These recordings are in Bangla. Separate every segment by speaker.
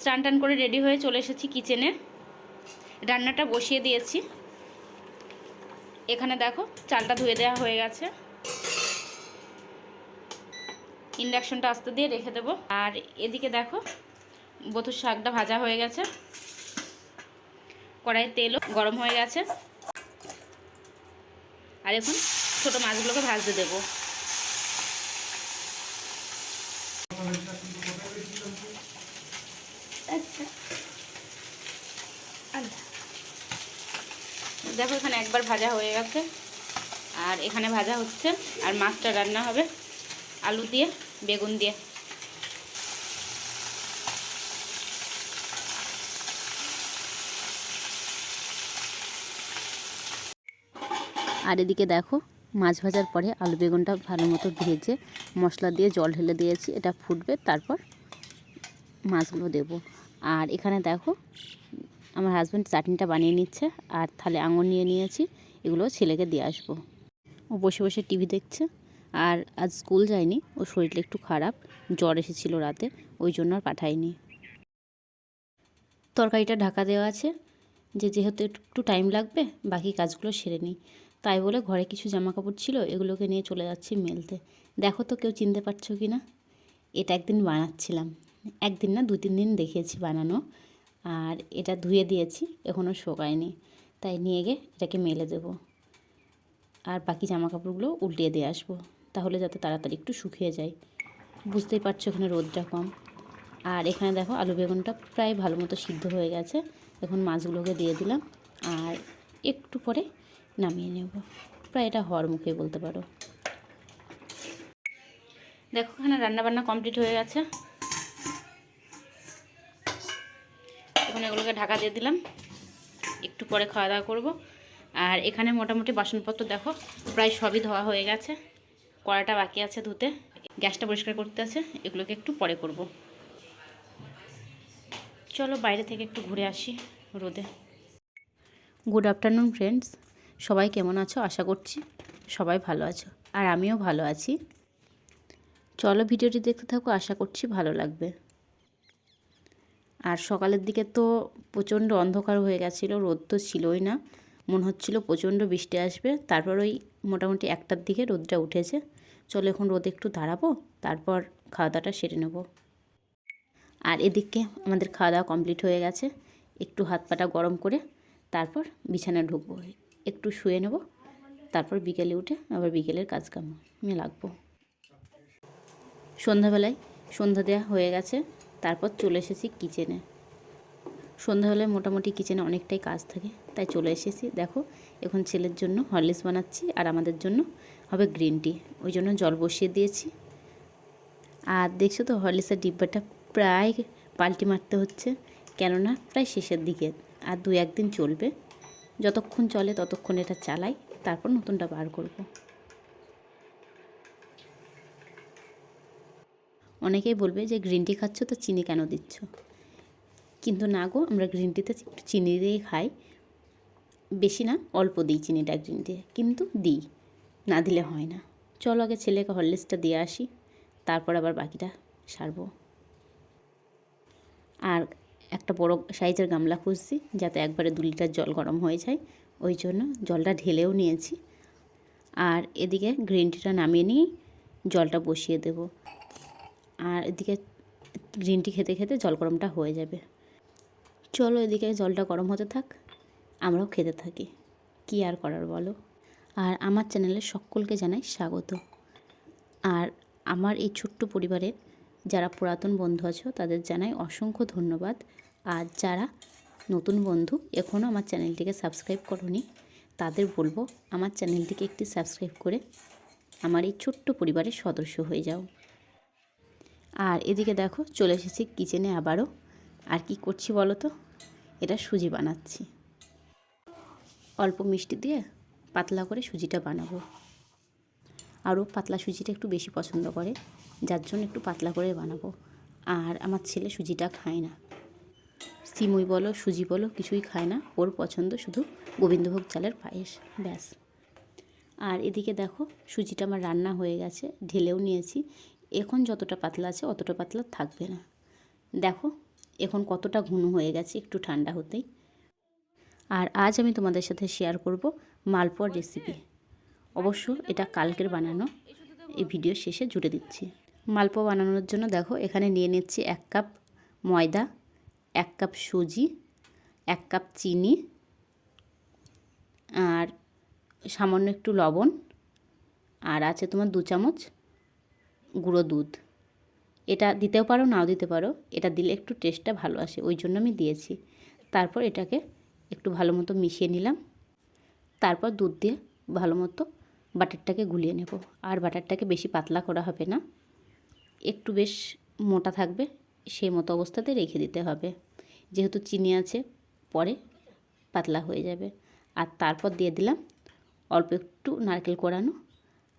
Speaker 1: স্নান টান করে রেডি হয়ে চলে এসেছি কিচেনে। রান্নাটা বসিয়ে দিয়েছি। এখানে দেখো, চালটা ধুয়ে দেওয়া হয়ে গেছে। ইন্ডাকশনটা আস্তে দিয়ে রেখে দেবো। আর এদিকে দেখো, বথুর শাকটা ভাজা হয়ে গেছে। কড়াই তেলও গরম হয়ে গেছে। আর এখন ছোটো মাছগুলোকে ভাজতে দেবো। আচ্ছা। দেখো এখানে একবার ভাজা হয়ে গেছে। আর এখানে ভাজা হচ্ছে আর মাছটা রান্না হবে আলু দিয়ে বেগুন দিয়ে। আর এদিকে দেখো মাছ ভাজার পরে আলু বেগুনটা ভালো মতো ভেজে মশলা দিয়ে জল ঢেলে দিয়েছি এটা ফুটবে তারপর মাছগুলো দেব। আর এখানে দেখো, আমার হাজব্যান্ড চাটনিটা বানিয়ে নিচ্ছে আর থালে আঙুর নিয়ে নিয়েছি, এগুলো ছেলেকে দিয়ে আসব। ও বসে বসে টিভি দেখছে আর আজ স্কুল যায়নি ও শরীরটা একটু খারাপ, জ্বর এসেছিল রাতে, ওই জন্য আর পাঠায়নি। তরকারিটা ঢাকা দেওয়া আছে, যে যেহেতু একটু টাইম লাগবে, বাকি কাজগুলো সেরে নিই। তাই বলে ঘরে কিছু জামা কাপড় ছিল, এগুলোকে নিয়ে চলে যাচ্ছি মেলতে। দেখো তো কেউ চিনতে পারছ কি না এটা একদিন বানাচ্ছিলাম। একদিন না দু তিন দিন দেখিয়েছি বানানো। আর এটা ধুয়ে দিয়েছি এখনও শোকায়নি। তাই নিয়ে গিয়ে এটাকে মেলে দেবো। আর বাকি জামা কাপড়গুলো উল্টিয়ে দিয়ে আসব, তাহলে যাতে তাড়াতাড়ি একটু শুকিয়ে যায়। বুঝতেই পারছ এখানে রোদটা কম। আর এখানে দেখো আলু বেগুনটা প্রায় ভালো মতো সিদ্ধ হয়ে গেছে। এখন মাছগুলোকে দিয়ে দিলাম, আর একটু পরে নামিয়ে নেব। প্রায় এটা হওয়ার মুখে বলতে পারো। দেখো এখানে রান্নাবান্না কমপ্লিট হয়ে গেছে। এখন এগুলোকে ঢাকা দিয়ে দিলাম। একটু পরে খাওয়া দাওয়া করব। আর এখানে মোটামুটি বাসনপত্র দেখো, প্রায় সবই ধোয়া হয়ে গেছে। কড়াটা বাকি আছে ধুতে। গ্যাসটা পরিষ্কার করতে আছে, এগুলোকে একটু পরে করব। চলো বাইরে থেকে একটু ঘুরে আসি রোদে। গুড আফটারনুন ফ্রেন্ডস সবাই কেমন আছো? আশা করছি সবাই ভালো আছো। আর আমিও ভালো আছি। চলো ভিডিওটি দেখতে থাকো, আশা করছি ভালো লাগবে। আর সকালের দিকে তো প্রচণ্ড অন্ধকার হয়ে গেছিল, রোদ তো ছিলই না। মনে হচ্ছিল প্রচণ্ড বৃষ্টি আসবে, তারপর ওই মোটামুটি একটার দিকে রোদটা উঠেছে। চলো এখন রোদে একটু দাঁড়াবো, তারপর খাওয়া দাওয়াটা সেরে নেব। আর এদিকে আমাদের খাওয়া দাওয়া কমপ্লিট হয়ে গেছে, একটু হাত পাটা গরম করে তারপর বিছানায় ঢুকবো। একটু শুয়ে নেব, তারপর বিকেলে উঠে আবার বিকেলের কাজ কামে লাগবো। সন্ধ্যাবেলায় সন্ধ্যা দেওয়া হয়ে গেছে তারপর চলে এসেছি কিচেনে। সন্ধ্যাবেলায় মোটামুটি কিচেনে অনেকটাই কাজ থাকে, তাই চলে এসেছি। দেখো, এখন ছেলের জন্য হরলিক্স বানাচ্ছি আর আমাদের জন্য হবে গ্রিন টি। ওই জন্য জল বসিয়ে দিয়েছি। আর দেখছ তো, হরলিক্সের ডিব্বাটা প্রায় পাল্টি মারতে হচ্ছে, কেননা প্রায় শেষের দিকে আর দু একদিন চলবে। যতক্ষণ চলে ততক্ষণ এটা চালাই, তারপর নতুনটা বার করব। অনেকেই বলবে যে গ্রিন টি খাচ্ছ তো চিনি কেন দিচ্ছ? কিন্তু না গো, আমরা গ্রিন টিতে একটু চিনি দিয়ে খাই। বেশি না, অল্প দিই চিনিটা গ্রিন টি কিন্তু দিই, না দিলে হয় না। চলো আগে ছেলেকে হরলিক্সটা দিয়ে আসি, তারপর আবার বাকিটা সারবো। আর একটা বড় সাইজের গামলা খুঁজছি, যাতে একবারে দু লিটার জল গরম হয়ে যায়। ওই জন্য জলটা ঢেলেও নিয়েছি। আর এদিকে গ্রিন টিটা নামিয়ে নিয়ে জলটা বসিয়ে দেব। আর এদিকে গ্রিন টি খেতে খেতে জল গরমটা হয়ে যাবে। চলো এদিকে জলটা গরম হতে থাক, আমরাও খেতে থাকি। কি আর করার বলো? আর আমার চ্যানেলে সকলকে জানাই স্বাগত। আর আমার এই ছোট্ট পরিবারের যারা পুরাতন বন্ধু আছো, তাদের জানাই অসংখ্য ধন্যবাদ। আর যারা নতুন বন্ধু এখনও আমার চ্যানেলটিকে সাবস্ক্রাইব করনি, তাদের বলব আমার চ্যানেলটিকে একটি সাবস্ক্রাইব করে আমার এই ছোট্ট পরিবারের সদস্য হয়ে যাও। আর এদিকে দেখো, চলে এসেছি কিচেনে আবারও। আর কি করছি বলো তো? এটা সুজি বানাচ্ছি। অল্প মিষ্টি দিয়ে পাতলা করে সুজিটা বানাবো। আরও পাতলা সুজিটা একটু বেশি পছন্দ করে, যার জন্য একটু পাতলা করে বানাবো। আর আমার ছেলে সুজিটা খায় না। সিমুই বলো, সুজি বলো, কিছুই খায় না। ওর পছন্দ শুধু গোবিন্দভোগ চালের পায়েস, ব্যাস। আর এদিকে দেখো, সুজিটা আমার রান্না হয়ে গেছে, ঢেলেও নিয়েছি। এখন যতটা পাতলা আছে, অতটা পাতলা থাকবে না। দেখো, এখন কতটা ঘন হয়ে গেছে, একটু ঠান্ডা হতেই। আর আজ আমি তোমাদের সাথে শেয়ার করব মালপোয়ার রেসিপি অবশ্য এটা কালকের বানানো, এই ভিডিও শেষে জুড়ে দিচ্ছি। মালপোয়া বানানোর জন্য দেখো, এখানে নিয়ে নিচ্ছি এক কাপ ময়দা, এক কাপ সুজি, এক কাপ চিনি, আর সামান্য একটু লবণ, আর আছে তোমার দু চামচ গুঁড়ো দুধ। এটা দিতেও পারো, নাও দিতে পারো। এটা দিলে একটু টেস্টটা ভালো আসে, ওই জন্য আমি দিয়েছি। তারপর এটাকে একটু ভালো মতো মিশিয়ে নিলাম। তারপর দুধ দিয়ে ভালো মতো বাটারটাকে গুলিয়ে নেব। আর বাটারটাকে বেশি পাতলা করা হবে না। একটু বেশ মোটা থাকবে, সেই মতো অবস্থাতে রেখে দিতে হবে। যেহেতু চিনি আছে, পরে পাতলা হয়ে যাবে। আর তারপর দিয়ে দিলাম অল্প একটু নারকেল কোড়ানো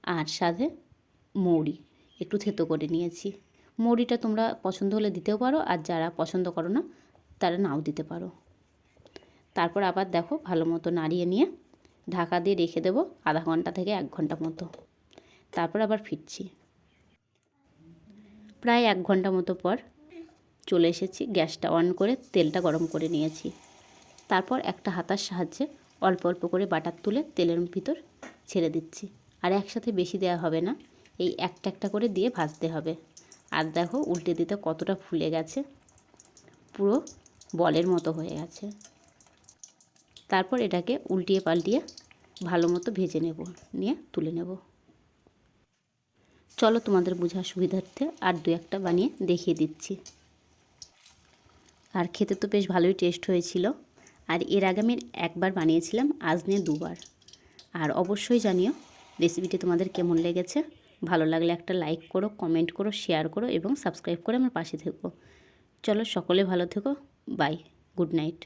Speaker 1: আর সাথে মৌরি। একটু থেতো করে নিয়েছি। মৌরিটা তোমরা পছন্দ হলে দিতেও পারো, আর যারা পছন্দ করো না, তারা নাও দিতে পারো। তারপর আবার দেখো ভালো মতো নাড়িয়ে নিয়ে ঢাকা দিয়ে রেখে দেবো আধা ঘণ্টা থেকে এক ঘণ্টা মতো। তারপর আবার ফিরছি। প্রায় এক ঘণ্টা মতো পর চলে এসেছি, গ্যাসটা অন করে তেলটা গরম করে নিয়েছি। তারপর একটা হাতার সাহায্যে অল্প অল্প করে বাটার তুলে তেলের ভিতর ছেড়ে দিচ্ছি। আর একসাথে বেশি দেওয়া হবে না এই একটা একটা করে দিয়ে ভাজতে হবে। আর দেখো উল্টে দিতে কতটা ফুলে গেছে। পুরো বলের মতো হয়ে গেছে। তারপর এটাকে উল্টিয়ে পাল্টিয়ে ভালো মতো ভেজে নেব, নিয়ে তুলে নেব। চলো তোমাদের বোঝার সুবিধার্থে আর দু একটা বানিয়ে দেখিয়ে দিচ্ছি। আর খেতে তো বেশ ভালোই টেস্ট হয়েছিল। আর এর আগে আমি একবার বানিয়েছিলাম, আজ নিয়ে দুবার। আর অবশ্যই জানিও রেসিপিটি তোমাদের কেমন লেগেছে। ভালো লাগলে একটা লাইক করো কমেন্ট করো শেয়ার করো এবং সাবস্ক্রাইব করে আমার পাশে থেকো। চলো সকলে ভালো থেকো। Bye good night